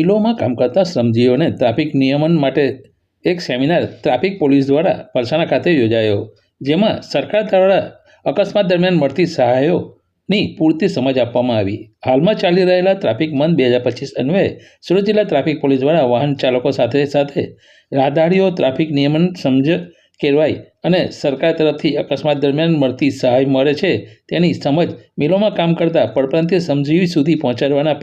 મિલોમાં કામ કરતા શ્રમજીવીઓને ટ્રાફિક નિયમન માટે એક સેમિનાર ટ્રાફિક પોલીસ દ્વારા પરસાણા ખાતે યોજાયો, જેમાં સરકાર દ્વારા અકસ્માત દરમિયાન મળતી સહાયોની પૂરતી સમજ આપવામાં આવી. હાલમાં ચાલી રહેલા ટ્રાફિક મંથ બે હજાર પચીસ અન્વયે સુરત જિલ્લા ટ્રાફિક પોલીસ દ્વારા વાહન ચાલકો સાથે સાથે રાહદારીઓ ટ્રાફિક નિયમન સમજ કેળવાય અને સરકાર તરફથી અકસ્માત દરમિયાન મળતી સહાય મળે છે તેની સમજ મિલોમાં કામ કરતા પડપંથી સમજીવી સુધી પહોંચાડવાના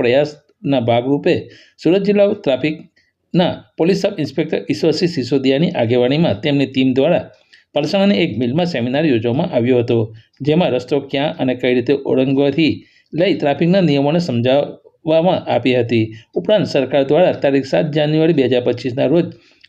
પ્રયાસના ભાગરૂપે સુરત જિલ્લા ટ્રાફિકના પોલીસ સબ ઇન્સ્પેક્ટર ઈશ્વરસિંહ સિસોદિયાની આગેવાનીમાં તેમની ટીમ દ્વારા પલસાણાની એક મિલમાં સેમિનાર યોજવામાં આવ્યો હતો, જેમાં રસ્તો ક્યાં અને કઈ રીતે ઓળંગવાથી લઈ ટ્રાફિકના નિયમોને સમજાવવામાં આપી હતી. ઉપરાંત સરકાર દ્વારા તારીખ સાત જાન્યુઆરી બે હજાર પચીસના રોજ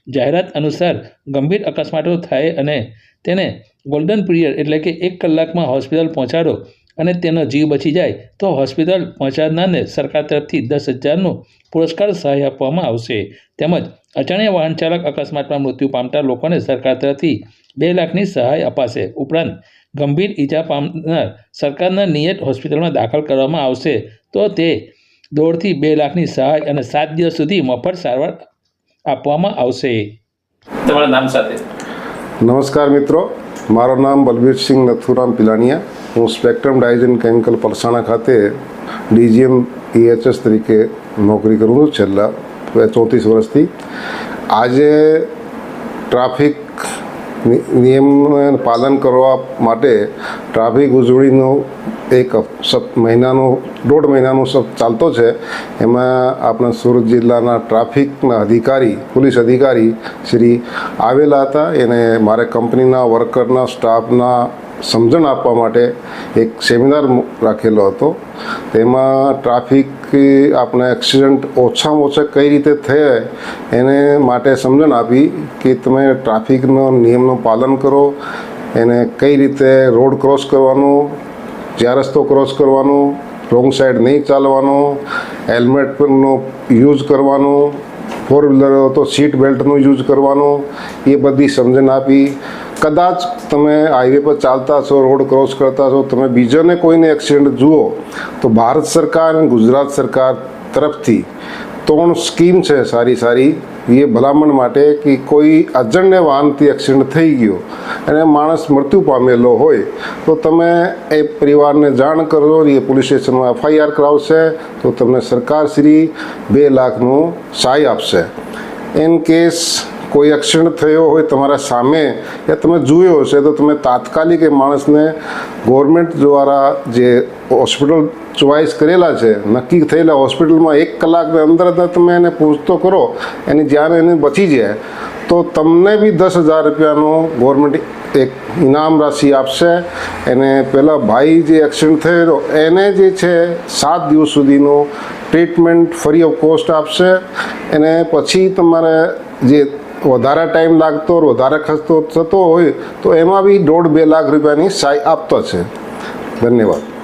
જાહેરાત અનુસાર ગંભીર અકસ્માતો થાય અને તેને ગોલ્ડન પીરિયડ એટલે કે એક કલાકમાં હોસ્પિટલ પહોંચાડો અને તેનો જીવ બચી જાય તો હોસ્પિટલ પહોંચાડનારને સરકાર તરફથી દસ હજારનું પુરસ્કાર સહાય આપવામાં આવશે. તેમજ અજાણ્યા વાહન ચાલક અકસ્માતમાં મૃત્યુ પામતા લોકોને સરકાર તરફથી બે લાખની સહાય અપાશે. ઉપરાંત ગંભીર ઈજા પામનાર સરકારના નિયત હોસ્પિટલમાં દાખલ કરવામાં આવશે તો તે દોઢથી બે લાખની સહાય અને સાત દિવસ સુધી મફત સારવાર આપવામાં આવશે. તમારા નામ સાથે? નમસ્કાર મિત્રો મારું નામ બલબીરસિંહ નથુરામ પિલાનિયા. હું સ્પેક્ટ્રમ ડાયજન કેમિકલ પલસાણા ખાતે ડીજીએમ ઈએચએસ તરીકે નોકરી કરું છું છેલ્લા ચોત્રીસ વર્ષથી. આજે ટ્રાફિક નિયમનું પાલન કરવા માટે ટ્રાફિક ઉજવણીનો એક મહિનાનો, દોઢ મહિનાનો સપ ચાલતો છે. એમાં આપણા સુરત જિલ્લાના ટ્રાફિકના અધિકારી, પોલીસ અધિકારી શ્રી આવેલા હતા. એને મારે કંપનીના વર્કરના, સ્ટાફના સમજણ આપવા માટે એક સેમિનાર રાખેલો હતો. તેમાં ટ્રાફિક આપણે એક્સિડન્ટ ઓછામાં ઓછા કઈ રીતે થયા, એને માટે સમજણ આપી કે તમે ટ્રાફિકનો નિયમનું પાલન કરો, એને કઈ રીતે રોડ ક્રોસ કરવાનું જ્યાં રસ્તો ક્રોસ કરવાનો રોંગ સાઈડ નહીં ચાલવાનો હેલ્મેટનો યુઝ કરવાનો ફોર વ્હીલર તો સીટ બેલ્ટનો યુઝ કરવાનો, એ બધી સમજણ આપી. કદાચ તમે હાઈવે પર ચાલતા છો રોડ ક્રોસ કરતા છો, તમે બીજાને કોઈને એક્સિડન્ટ જુઓ, તો ભારત સરકાર અને ગુજરાત સરકાર તરફથી ત્રણ સ્કીમ છે સારી સારી. એ ભલામણ માટે કે કોઈ અજણ્ય વાહનથી એક્સિડન્ટ થઈ ગયો અને માણસ મૃત્યુ પામેલો હોય, તો તમે એ પરિવારને જાણ કરજો એ પોલીસ સ્ટેશનમાં એફઆઈઆર કરાવશે, તો તમને સરકારશ્રી બે લાખનું સહાય આપશે. ઇન કેસ કોઈ એક્સિડન્ટ થયો હોય તમારા સામે એ તમે જોયો હશે, તો તમે તાત્કાલિક એ માણસને ગવર્મેન્ટ દ્વારા જે હોસ્પિટલ ચોઇસ કરેલા છે, નક્કી થયેલા હોસ્પિટલમાં એક કલાકની અંદર તમે એને પૂછતો કરો, એની જ્યારે એને બચી જાય, તો તમને બી દસ હજાર રૂપિયાનું ગવર્મેન્ટ એક ઇનામ રાશિ આપશે. એને પહેલાં ભાઈ જે એક્સિડન્ટ થયેલો, એને જે છે સાત દિવસ સુધીનો ટ્રીટમેન્ટ ફ્રી ઓફ કોસ્ટ આપશે. અને પછી તમારે જે વધારે ટાઈમ લાગતો વધારે ખર્ચો થતો હોય, તો એમાં બી દોઢ બે લાખ રૂપિયાની સહાય આપતો છે. ધન્યવાદ.